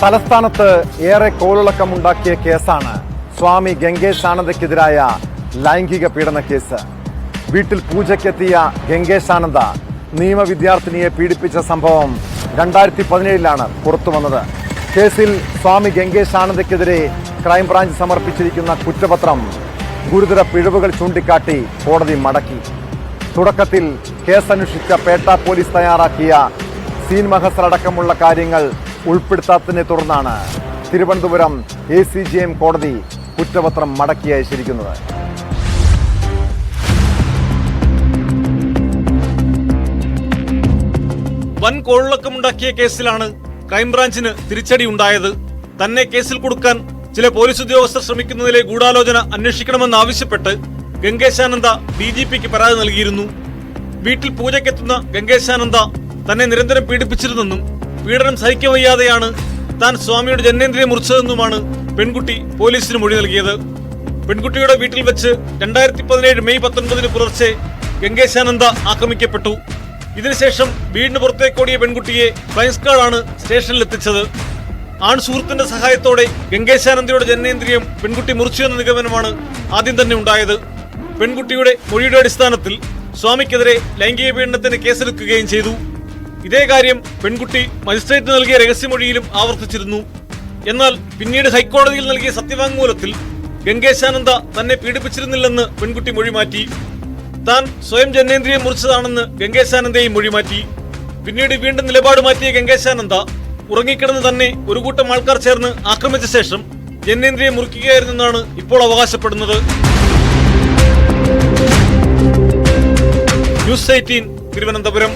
തലസ്ഥാനത്ത് ഏറെ കോളിളക്കമുണ്ടാക്കിയ കേസാണ് സ്വാമി ഗംഗേഷ് ആനന്ദക്കെതിരായ ലൈംഗിക പീഡന കേസ്. വീട്ടിൽ പൂജയ്ക്കെത്തിയ ഗംഗേഷ് ആനന്ദ നിയമവിദ്യാർത്ഥിനിയെ പീഡിപ്പിച്ച സംഭവം രണ്ടായിരത്തി പതിനേഴിലാണ് പുറത്തുവന്നത് കേസിൽ സ്വാമി ഗംഗേഷ് ആനന്ദക്കെതിരെ ക്രൈംബ്രാഞ്ച് സമർപ്പിച്ചിരിക്കുന്ന കുറ്റപത്രം ഗുരുതര പിഴവുകൾ ചൂണ്ടിക്കാട്ടി കോടതി മടക്കി. തുടക്കത്തിൽ കേസന്വേഷിച്ച പേട്ട പോലീസ് തയ്യാറാക്കിയ സീൻ മഹസർ അടക്കമുള്ള കാര്യങ്ങൾ ഉൾപ്പെടുത്താത്തതിനെ തുടർന്നാണ് Thiruvananthapuram A C J M കോടതി കുറ്റപത്രം മടക്കി അയച്ചിരിക്കുന്നത്. വൻ കോളിളക്കമുണ്ടാക്കിയ കേസിലാണ് ക്രൈംബ്രാഞ്ചിന് തിരിച്ചടി ഉണ്ടായത് തന്നെ കേസിൽ കൊടുക്കാൻ ചില പോലീസ് ഉദ്യോഗസ്ഥർ ശ്രമിക്കുന്നതിലെ ഗൂഢാലോചന അന്വേഷിക്കണമെന്നാവശ്യപ്പെട്ട് ഗംഗേശാനന്ദ ഡി ജി പിക്ക് പരാതി നൽകിയിരുന്നു. വീട്ടിൽ പൂജയ്ക്കെത്തുന്ന ഗംഗേശാനന്ദ തന്നെ നിരന്തരം പീഡിപ്പിച്ചിരുന്നെന്നും പീഡനം സഹിക്കവയ്യാതെയാണ് താൻ സ്വാമിയുടെ ജനനേന്ദ്രിയം മുറിച്ചതെന്നുമാണ് പെൺകുട്ടി പോലീസിന് മൊഴി നൽകിയത്. പെൺകുട്ടിയുടെ വീട്ടിൽ വെച്ച് രണ്ടായിരത്തി പതിനേഴ് മെയ് പത്തൊൻപതിന് പുലർച്ചെ ഗംഗേശാനന്ദ ആക്രമിക്കപ്പെട്ടു. ഇതിനുശേഷം വീടിന് പുറത്തേക്കോടിയ പെൺകുട്ടിയെ ഫ്ലൈൻസ്കാർഡാണ് സ്റ്റേഷനിൽ എത്തിച്ചത്. ആൺ സുഹൃത്തിന്റെ സഹായത്തോടെ ഗംഗേശാനന്ദയുടെ ജനനേന്ദ്രിയം പെൺകുട്ടി മുറിച്ചു എന്ന നിഗമനമാണ് ആദ്യം തന്നെ ഉണ്ടായത്. പെൺകുട്ടിയുടെ മൊഴിയുടെ അടിസ്ഥാനത്തിൽ സ്വാമിക്കെതിരെ ലൈംഗിക പീഡനത്തിന് കേസെടുക്കുകയും ചെയ്തു. ഇതേ കാര്യം പെൺകുട്ടി മജിസ്ട്രേറ്റ് നൽകിയ രഹസ്യമൊഴിയിലും ആവർത്തിച്ചിരുന്നു. എന്നാൽ പിന്നീട് ഹൈക്കോടതിയിൽ നൽകിയ സത്യവാങ്മൂലത്തിൽ ഗംഗേശാനന്ദ തന്നെ പീഡിപ്പിച്ചിരുന്നില്ലെന്ന് പെൺകുട്ടി മൊഴി മാറ്റി താൻ സ്വയം ജനേന്ദ്രിയം മുറിച്ചതാണെന്ന് ഗംഗേശാനന്ദയും മൊഴി മാറ്റി പിന്നീട് വീണ്ടും നിലപാട് മാറ്റിയ ഗംഗേശാനന്ദ ഉറങ്ങിക്കിടന്ന് തന്നെ ഒരു കൂട്ടം ആൾക്കാർ ചേർന്ന് ആക്രമിച്ച ശേഷം ജനേന്ദ്രിയം മുറിക്കുകയായിരുന്നെന്നാണ് ഇപ്പോൾ അവകാശപ്പെടുന്നത്. News eighteen Thiruvananthapuram.